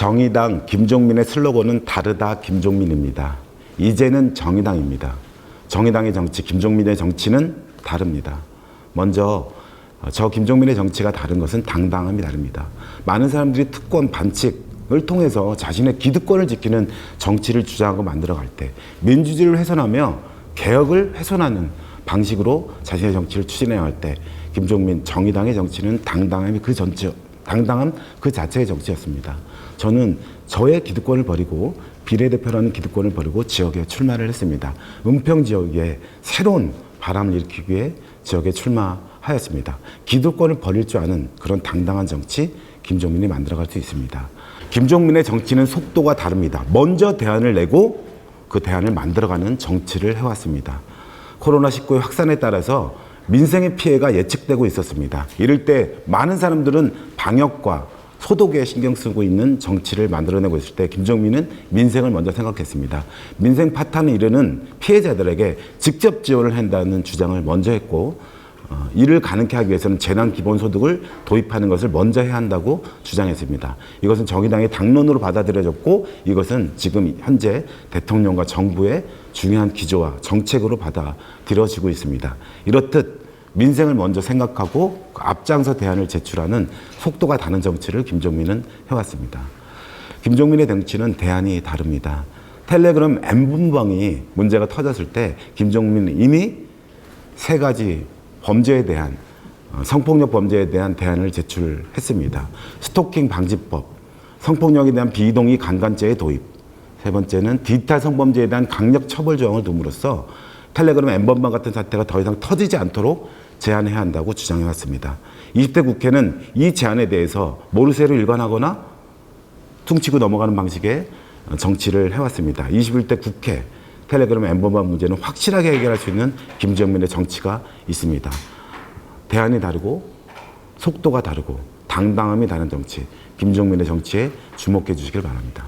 정의당 김종민의 슬로건은 다르다 김종민입니다. 이제는 정의당입니다. 정의당의 정치, 김종민의 정치는 다릅니다. 먼저 어, 저 김종민의 정치가 다른 것은 당당함이 다릅니다. 많은 사람들이 특권 반칙을 통해서 자신의 기득권을 지키는 정치를 주장하고 만들어갈 때 민주주의를 훼손하며 개혁을 훼손하는 방식으로 자신의 정치를 추진해야 할 때 김종민 정의당의 정치는 당당함이 그 전체 당당함 그 자체의 정치였습니다. 저는 저의 기득권을 버리고 비례대표라는 기득권을 버리고 지역에 출마를 했습니다. 은평 지역에 새로운 바람을 일으키기 위해 지역에 출마하였습니다. 기득권을 버릴 줄 아는 그런 당당한 정치 김종민이 만들어갈 수 있습니다. 김종민의 정치는 속도가 다릅니다. 먼저 대안을 내고 그 대안을 만들어가는 정치를 해왔습니다. 코로나19의 확산에 따라서 민생의 피해가 예측되고 있었습니다. 이럴 때 많은 사람들은 방역과 소독에 신경 쓰고 있는 정치를 만들어내고 있을 때 김정민은 민생을 먼저 생각했습니다. 민생 파탄을 이르는 피해자들에게 직접 지원을 한다는 주장을 먼저 했고 어, 이를 가능케 하기 위해서는 재난 기본소득을 도입하는 것을 먼저 해야 한다고 주장했습니다. 이것은 정의당의 당론으로 받아들여졌고 이것은 지금 현재 대통령과 정부의 중요한 기조와 정책으로 받아들여지고 있습니다. 이렇듯 민생을 먼저 생각하고 그 앞장서 대안을 제출하는 속도가 다른 정치를 김종민은 해왔습니다. 김종민의 정치는 대안이 다릅니다. 텔레그램 M분방이 문제가 터졌을 때 김종민은 이미 세 가지 범죄에 대한 어, 성폭력 범죄에 대한 대안을 제출했습니다. 스토킹 방지법, 성폭력에 대한 비동의 강간죄의 도입, 세 번째는 디지털 성범죄에 대한 강력 처벌 조항을 둠으로써 텔레그램 엠번방 같은 사태가 더 이상 터지지 않도록 제한해야 한다고 주장해 왔습니다. 20대 국회는 이 제안에 대해서 모르쇠로 일관하거나 퉁치고 넘어가는 방식의 정치를 해왔습니다. 21대 국회 텔레그램 엠번방 문제는 확실하게 해결할 수 있는 김정민의 정치가 있습니다. 대안이 다르고 속도가 다르고 당당함이 다른 정치 김종민의 정치에 주목해 주시길 바랍니다.